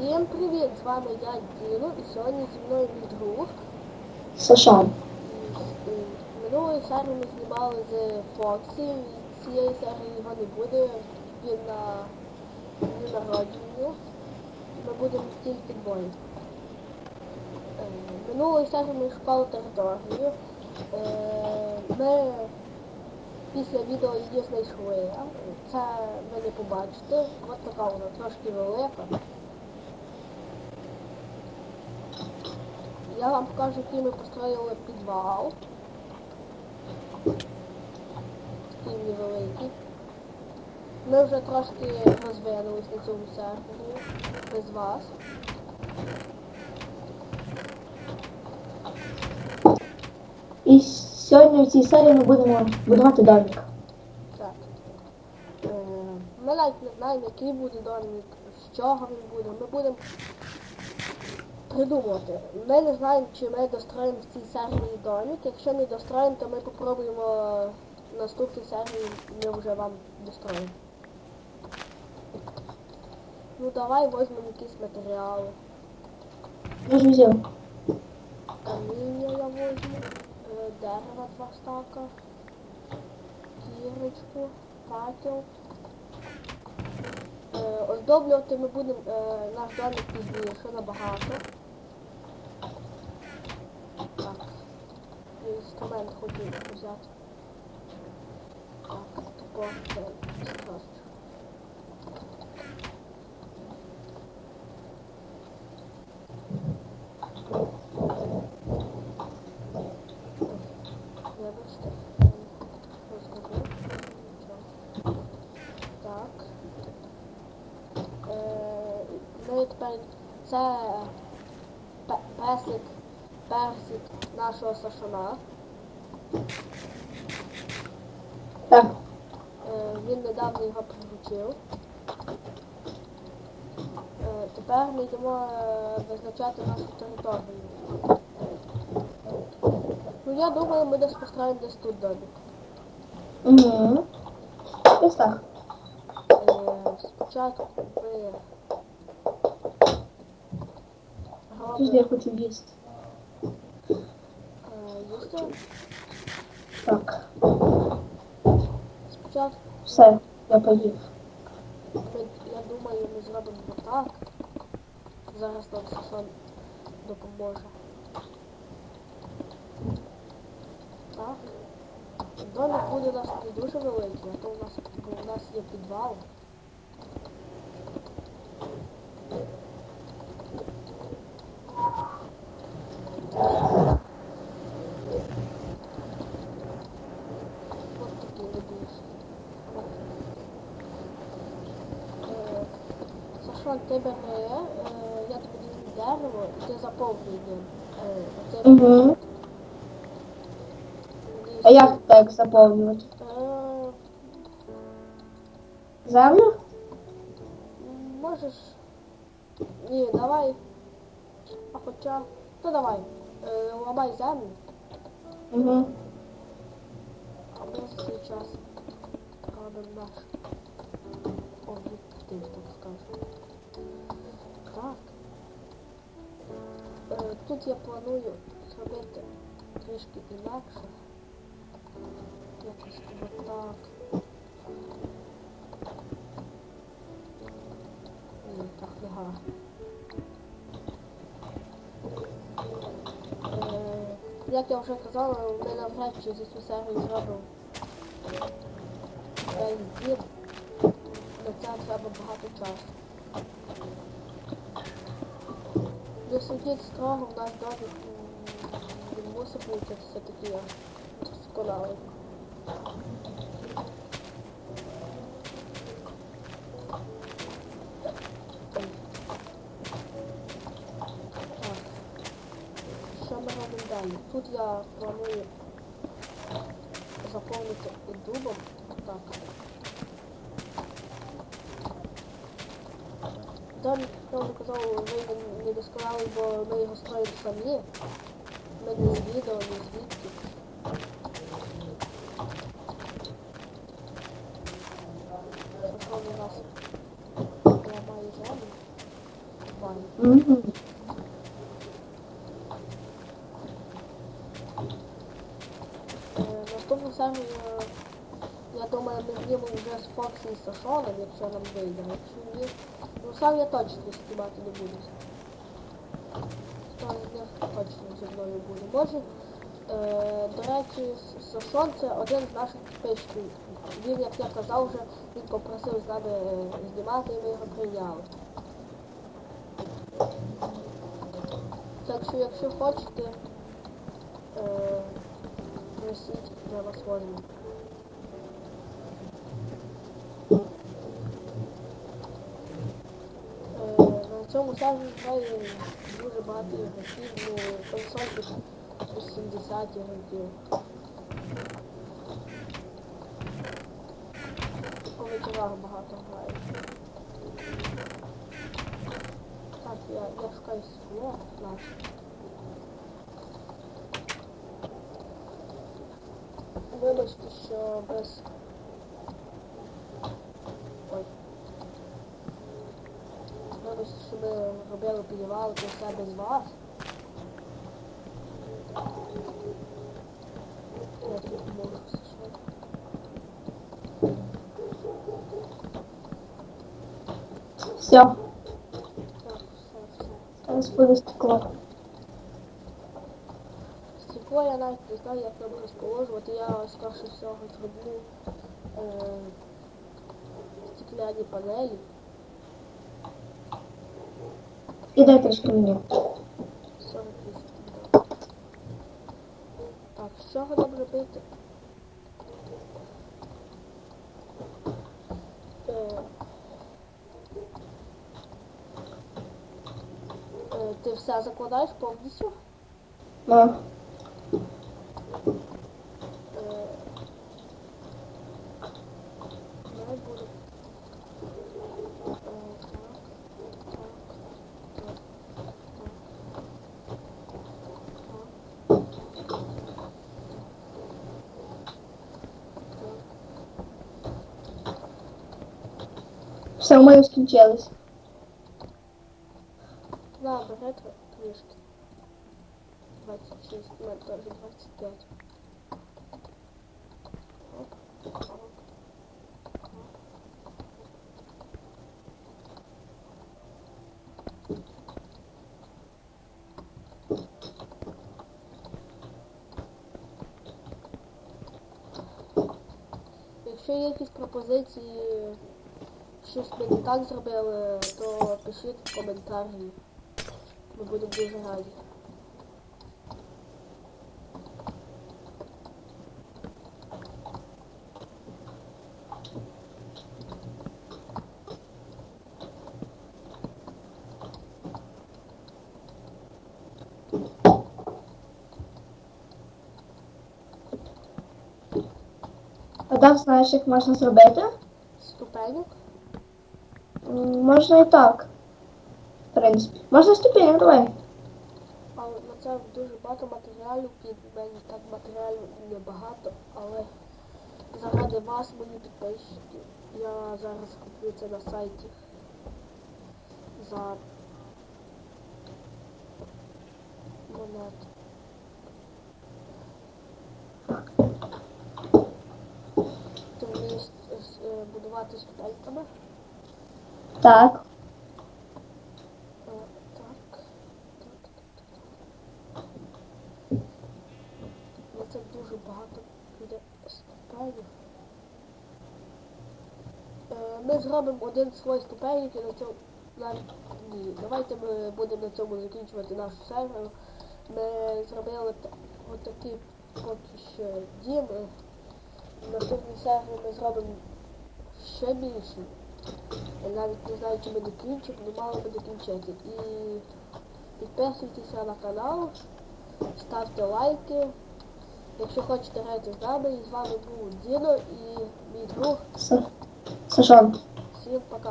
Всім привіт! З вами я Діно і сьогодні зі мною мій друг. Саша. Минулої серії ми знімали з Фоксі, і цієї серії його не буде. Він на дні народження. Ми будемо тільки двоє. Е, Минулої серії ми шукали територію. Е, Ми після відео її знайшли. Це ви не побачите. Ось така вона трошки велика. Я вам покажу, який ми построїли підвал. Такий невеликий. Ми вже трошки розвинулись на цьому сервері без вас. І сьогодні в цій серії ми будемо будувати домик. Так. Е, Ми навіть не знаємо, який буде домик, з чого він буде. Ми будемо придумувати. Ми не знаємо, чи ми достроїмо в цій серії домик. Якщо не достроїмо, то ми попробуємо в наступній серії ми вже вам достроїмо. Ну давай візьмемо якісь матеріали. Я ж взяв. Каміння я возьму, е, дерева два стака, кірочку, факел. Е, Оздоблювати ми будемо е, наш домик пізніше набагато. Так. Інструмент хочу взяти. Так, тупо це просто. Вибачте, розкажу. Нічого. Так. Е, Ми тепер це пе- песик, персик нашого Сашона. Так. Е, Він недавно його приручив. Е, Тепер ми йдемо е, визначати нашу територію. Ну я думаю, ми десь построїмо десь тут домик. Угу. Ось так. Спочатку ми Подожди, я хочу їсти. е. Так. Спочатку Все, я поїв. я думаю, ми зробимо отак. Зараз нам Саша допоможе. Так. Домик буде у нас не дуже великий, а то у нас, у нас є підвал. От такий не більше. Е, Сашон, ти бери, е, я тобі даю дерево, і ти заповнюй ним. Угу. А як так заповнювати? Е, Землю? Можеш. Ні, давай. А хоча. Ну давай. Е, ламай землю, Угу. а ми за цей робимо наш об'єктив, так скажемо. Так. Е, тут я планую зробити трішки інакше. Якось отак. Ні, так не гарно. Е, Як я вже казала, ми навряд чи за цю серію зробимо весь дім. На це треба багато часу. Не судіть строго, у нас м, не мусить бути все-таки досконалий. Тут я планую заповнити дубом. Так. Далі, я вже казав, ми не- не досконали, бо ми його строїмо самі. Ми не з відео, не звідки. У нас ламає землю. нормально. Угу. Е, Наступну серію, е, я думаю, ми знімемо вже з Фоксі і Сашоном, якщо нам вийде. Якщо ні, ну сам я точно знімати не буду. Хто з точно зі мною буде. Може, е, до речі, Сашон це один з наших підписчиків. Він, як я казав вже, він попросив з нами е, знімати і ми його прийняли. Так що, якщо хочете, е, просіть, я вас возьму. Цьому сервері грає дуже багато ігроків, ну, консоль десь 80 ігроків. По вечорах багато грає. Так, я, я шукаю скло наше. Вибачте, що без... Вибачте, робили підвал для себе без вас. Я тут можу все. Все, Так, все, все. буде стекло. Стекло я навіть не знаю, як нам розположувати. Я скоріше всього зроблю е, стекляні панелі. І дай трішки мені. 48 да. Так, з чого бити? робити? Е, е, ти все закладаєш повністю? Ну, все у мене скінчилось. На, бере тр- трішки. 26, у мене теж 25. Оп, оп, оп. Якщо є якісь пропозиції, щось ми не так зробили, то пишіть в коментарі. Ми будемо дуже раді. А так знаєш, як можна зробити? Ступенек. Можна і так. В принципі. Можна ступінь, давай. Але на це дуже багато матеріалів, під мене так матеріалів небагато, але заради вас, мої підписчики, я зараз куплю це на сайті за. Ти вмієш е, будувати ступеньками? Так. Так, так, так, так. Ну це дуже багато буде ступенів. Е, Ми зробимо один слой ступенів і на цьому ні. Давайте ми будемо на цьому закінчувати нашу серію. Ми зробили та- отакий поки що дім. В наступній серії ми зробимо ще більше. Я навіть не знаю, чи ми докінчимо, але мало би докінчити. І підписуйтеся на канал, ставте лайки. Якщо хочете грати з нами, і з вами був Діно і мій друг. Са- Всім пока.